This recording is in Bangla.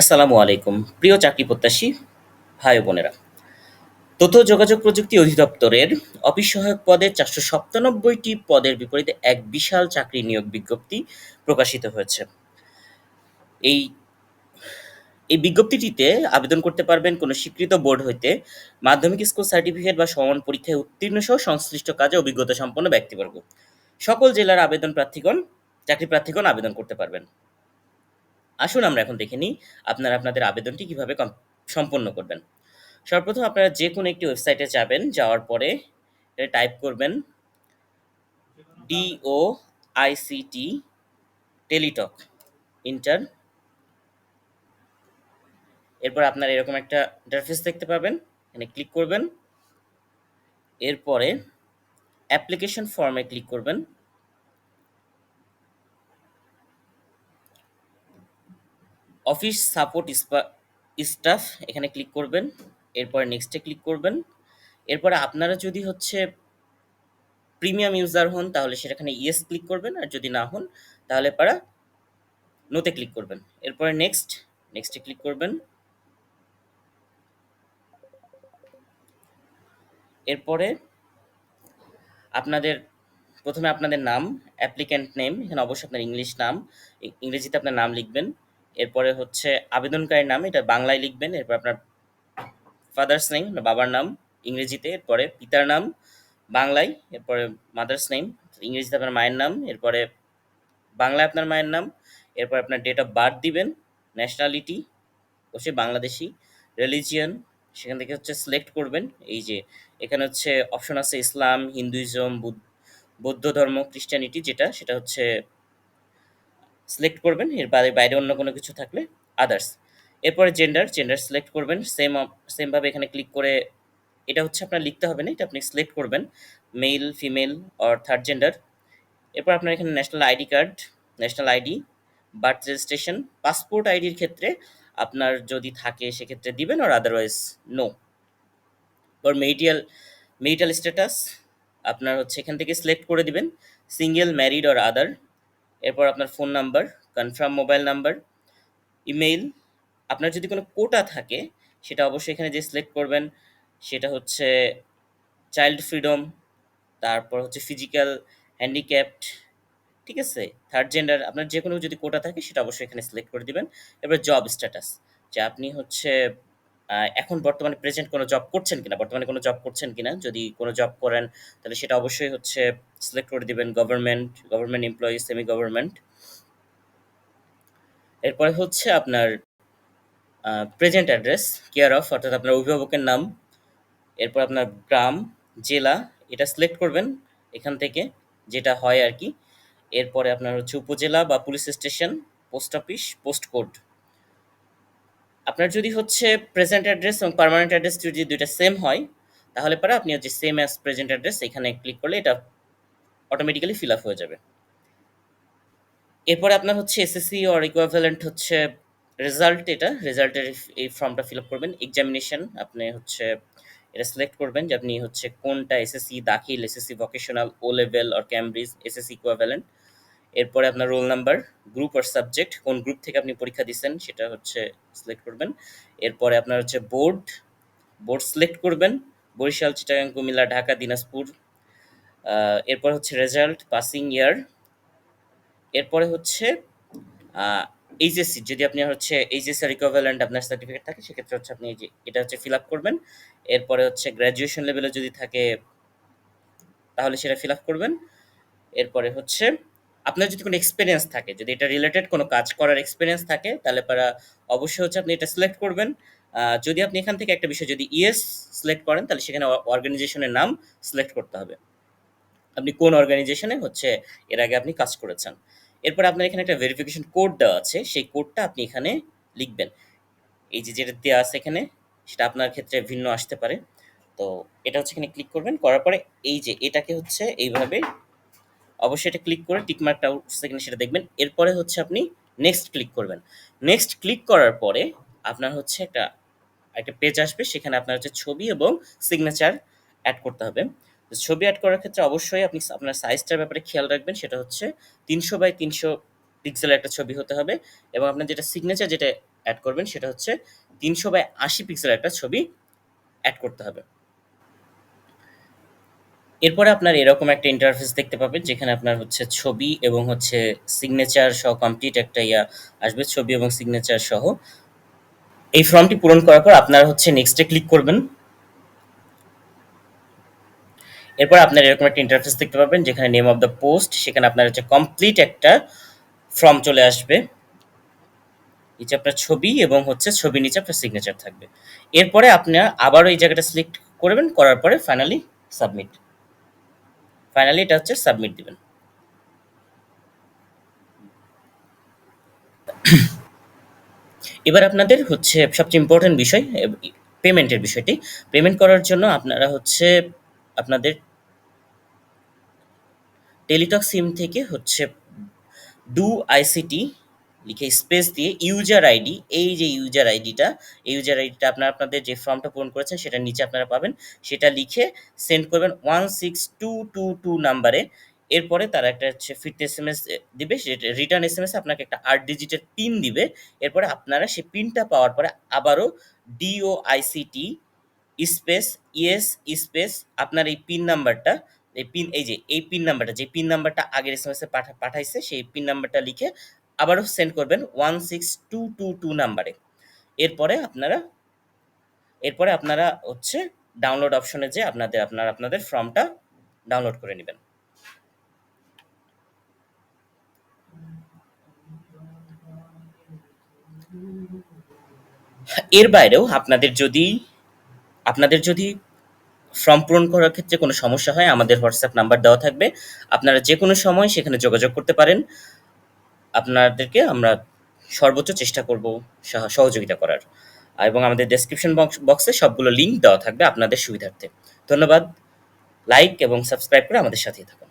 আসসালামু আলাইকুম, প্রিয় চাকরি প্রত্যাশী ভাই বোনেরা। তথ্য যোগাযোগ প্রযুক্তি অধিদপ্তরের অফিস সহায়ক পদে চারশো সাতানব্বইটি পদের বিপরীতে এক বিশাল চাকরি নিয়োগ বিজ্ঞপ্তি প্রকাশিত হয়েছে। এই এই বিজ্ঞপ্তিটিতে আবেদন করতে পারবেন কোনো স্বীকৃত বোর্ড হইতে মাধ্যমিক স্কুল সার্টিফিকেট বা সমান পরীক্ষায় উত্তীর্ণ সহ সংশ্লিষ্ট কাজে অভিজ্ঞতা সম্পন্ন ব্যক্তিবর্গ। সকল জেলার আবেদন প্রার্থীগণ, চাকরি প্রার্থীগণ আবেদন করতে পারবেন। আসুন আমরা এখন দেখে নিই আপনারা আপনাদের আবেদনটি কীভাবে সম্পন্ন করবেন। সর্বপ্রথম আপনারা যে কোনো একটি ওয়েবসাইটে যাবেন, যাওয়ার পরে টাইপ করবেন ডিও আইসিটি টেলিটক, ইন্টার। এরপর আপনারা এরকম একটা ইন্টারফেস দেখতে পাবেন, এখানে ক্লিক করবেন। এরপরে অ্যাপ্লিকেশন ফর্মে ক্লিক করবেন। অফিস সাপোর্ট স্টাফ, এখানে ক্লিক করবেন। এরপরে নেক্সটে ক্লিক করবেন। এরপরে আপনারা যদি হচ্ছে প্রিমিয়াম ইউজার হন, তাহলে সেখানে ইয়েস ক্লিক করবেন। আর যদি না হন, তাহলে পারা নোতে ক্লিক করবেন। এরপরে নেক্সট নেক্সটে ক্লিক করবেন। এরপরে আপনাদের প্রথমে আপনাদের নাম অ্যাপ্লিক্যান্ট নেম এখানে অবশ্যই আপনার ইংলিশ নাম, ইংরেজিতে আপনার নাম লিখবেন। এরপরে হচ্ছে আবেদনকারীর নাম, এটা বাংলায় লিখবেন, এরপর আপনার ফাদার্স নেম বাবার নাম ইংরেজিতে, এরপরে পিতার নাম বাংলায়, এরপরে মাদার্স নেম ইংরেজিতে আপনার মায়ের নাম, এরপরে বাংলায় আপনার মায়ের নাম, এরপর আপনার ডেট অফ বার্থ দিবেন ন্যাশনালিটি অবশ্যই বাংলাদেশি রিলিজিয়ান সেখান থেকে হচ্ছে সিলেক্ট করবেন, এই যে এখানে হচ্ছে অপশন আছে ইসলাম, হিন্দুইজম, বৌদ্ধ ধর্ম খ্রিস্টানিটি যেটা, সেটা হচ্ছে সিলেক্ট করবেন, এর বাইরে বাইরে অন্য কোনো কিছু থাকলে আদার্স এরপরে জেন্ডার জেন্ডার সিলেক্ট করবেন সেম সেমভাবে এখানে ক্লিক করে, এটা হচ্ছে আপনার লিখতে হবে না, এটা আপনি সিলেক্ট করবেন male female or third gender এরপর আপনার এখানে national ID card national ID birth registration passport আইডির ক্ষেত্রে আপনার যদি থাকে সেক্ষেত্রে দিবেন আর otherwise no or marital marital status আপনার হচ্ছে এখান থেকে সিলেক্ট করে দিবেন সিঙ্গেল ম্যারিড অর আদার এরপর আপনার phone number confirm mobile number email আপনার যদি কোনো কোটা থাকে, সেটা অবশ্যই এখানে যে সিলেক্ট করবেন, সেটা হচ্ছে চাইল্ড ফ্রিডম তারপর হচ্ছে ফিজিক্যাল হ্যান্ডিক্যাপড ঠিক আছে? থার্ড জেন্ডার আপনার যে কোনো যদি কোটা থাকে, সেটা অবশ্যই এখানে সিলেক্ট করে দিবেন। এবার জব স্ট্যাটাস যে আপনি হচ্ছে এখন বর্তমানে প্রেজেন্ট কোনো জব করছেন কিনা, বর্তমানে কোনো জব করছেন কিনা, যদি কোনো জব করেন, তাহলে সেটা অবশ্যই হচ্ছে সিলেক্ট করে দিবেন government government employee semi government এরপরে হচ্ছে আপনার প্রেজেন্ট অ্যাড্রেস কেয়ার অফ অর্থাৎ আপনার অভিভাবকের নাম, এরপর আপনার গ্রাম, জেলা, এটা সিলেক্ট করবেন এখান থেকে, যেটা হয় আর কি। এরপরে আপনার হচ্ছে উপজেলা বা police station post office post code আপনার যদি হচ্ছে প্রেজেন্ট অ্যাড্রেস এবং পার্মানেন্ট অ্যাড্রেস যদি দুইটা সেম হয়, তাহলে পরে আপনি হচ্ছে সেম অ্যাজ প্রেজেন্ট অ্যাড্রেস এখানে ক্লিক করলে এটা অটোমেটিক্যালি ফিল আপ হয়ে যাবে। এরপরে আপনার হচ্ছে এসএসসি অর ইকুইভ্যালেন্ট হচ্ছে রেজাল্ট এটা রেজাল্টের এই ফর্মটা ফিল আপ করবেন এক্সামিনেশন আপনি হচ্ছে এটা সিলেক্ট করবেন যে আপনি হচ্ছে কোনটা SSC Dakhil SSC vocational O level or Cambridge SSC equivalent এরপরে আপনার রোল নাম্বার গ্রুপ আর সাবজেক্ট কোন গ্রুপ থেকে আপনি পরীক্ষা দিচ্ছেন সেটা হচ্ছে সিলেক্ট করবেন। এরপরে আপনার হচ্ছে বোর্ড বোর্ড সিলেক্ট করবেন। বরিশাল, চিটাগাং, কুমিল্লা, ঢাকা, দিনাজপুর। এরপর হচ্ছে রেজাল্ট পাসিং ইয়ার এরপরে হচ্ছে এইচএসসি যদি আপনি হচ্ছে এইচএসসি রিকভারেন্ট আপনার সার্টিফিকেট থাকে, সেক্ষেত্রে হচ্ছে আপনি যে, এটা হচ্ছে ফিল আপ করবেন। এরপরে হচ্ছে গ্র্যাজুয়েশন লেভেলে যদি থাকে, তাহলে সেটা ফিল আপ করবেন। এরপরে হচ্ছে আপনার যদি কোনো এক্সপিরিয়েন্স থাকে, যদি এটা রিলেটেড কোনো কাজ করার এক্সপিরিয়েন্স থাকে, তাহলে পারা অবশ্যই হচ্ছে আপনি এটা সিলেক্ট করবেন। যদি আপনি এখান থেকে একটা বিষয় যদি ইএস সিলেক্ট করেন, তাহলে সেখানে অর্গানাইজেশনের নাম সিলেক্ট করতে হবে। আপনি কোন অর্গানাইজেশনে হচ্ছে এর আগে আপনি কাজ করেছেন। এরপর আপনার এখানে একটা ভেরিফিকেশন কোড দেওয়া আছে, সেই কোডটা আপনি এখানে লিখবেন। এই যে যেটা দেওয়া আছে এখানে, সেটা আপনার ক্ষেত্রে ভিন্ন আসতে পারে। তো এটা হচ্ছে এখানে ক্লিক করবেন, করার পরে এই যে এটাকে হচ্ছে এইভাবে অবশ্যই এটা ক্লিক করে টিকমার্কটা উঠছে কিনা সেটা দেখবেন। এরপরে হচ্ছে আপনি নেক্সট ক্লিক করবেন। নেক্সট ক্লিক করার পরে আপনার হচ্ছে একটা একটা পেজ আসবে, সেখানে আপনার হচ্ছে ছবি এবং সিগনেচার অ্যাড করতে হবে। ছবি অ্যাড করার ক্ষেত্রে অবশ্যই আপনি আপনার সাইজটার ব্যাপারে খেয়াল রাখবেন, সেটা হচ্ছে তিনশো বাই তিনশো পিক্সেলের একটা ছবি হতে হবে এবং আপনার যেটা সিগনেচার যেটা অ্যাড করবেন, সেটা হচ্ছে তিনশো বাই আশি পিক্সেলের একটা ছবি অ্যাড করতে হবে। এরপরে আপনার এরকম একটা ইন্টারফেস দেখতে পাবেন, যেখানে আপনার হচ্ছে ছবি এবং হচ্ছে সিগনেচার সহ কমপ্লিট একটা ইয়া আসবে, ছবি এবং সিগনেচার সহ। এই ফর্মটি পূরণ করার পর আপনার হচ্ছে নেক্সটে ক্লিক করবেন। এরপর আপনার এরকম একটা ইন্টারফেস দেখতে পাবেন, যেখানে নেম অফ দ্য পোস্ট সেখানে আপনার হচ্ছে কমপ্লিট একটা ফর্ম চলে আসবে। নিচে আপনার ছবি এবং হচ্ছে ছবি নিচে আপনার সিগনেচার থাকবে। এরপরে আপনার আবারও এই জায়গাটা সিলেক্ট করবেন, করার পরে ফাইনালি সাবমিট ফাইনালি এটা হচ্ছে সাবমিট দিবেন। এবার আপনাদের হচ্ছে সবচেয়ে ইম্পর্টেন্ট বিষয় পেমেন্টের বিষয়টি। পেমেন্ট করার জন্য আপনারা হচ্ছে আপনাদের টেলিটক সিম থেকে হচ্ছে ডু আইসিটি লিখে স্পেস দিয়ে ইউজার আইডি এই যে ইউজার আইডিটা এই ইউজার আইডিটা আপনারা আপনাদের যে ফর্মটা পূরণ করেছেন সেটা নিচে আপনারা পাবেন। সেটা লিখে সেন্ড করবেন one six two two two নাম্বারে এরপরে তারা একটা হচ্ছে ফিট এস এম এস দিবে রিটার্ন এস এম এস আপনাকে একটা আট ডিজিটের পিন দিবে। এরপরে আপনারা সেই পিনটা পাওয়ার পরে আবারও DO ICT space ES space আপনার এই পিন নাম্বারটা এই পিন এই যে, এই পিন নাম্বারটা যে পিন নাম্বারটা আগের এস এম এস এ পাঠা, পাঠাইছে, সেই পিন নাম্বারটা লিখে আবারও সেন্ড করবেন one six two two two নাম্বারে। এরপরে আপনারা এরপরে আপনারা হচ্ছে ডাউনলোড অপশনে যে আপনাদের, আপনারা, আপনাদের ফর্মটা ডাউনলোড করে নেবেন। এর বাইরেও আপনাদের যদি আপনাদের যদি ফর্ম পূরণ করার ক্ষেত্রে কোনো সমস্যা হয়, আমাদের হোয়াটসঅ্যাপ নাম্বার দেওয়া থাকবে। আপনারা যে কোনো সময় সেখানে যোগাযোগ করতে পারেন। আপনাদেরকে আমরা সর্বোচ্চ চেষ্টা করব সহ- সহযোগিতা করার। এবং আমাদের ডেসক্রিপশন বক্সে সবগুলো লিঙ্ক দেওয়া থাকবে আপনাদের সুবিধার্থে। ধন্যবাদ। লাইক এবং সাবস্ক্রাইব করে আমাদের সাথেই থাকুন।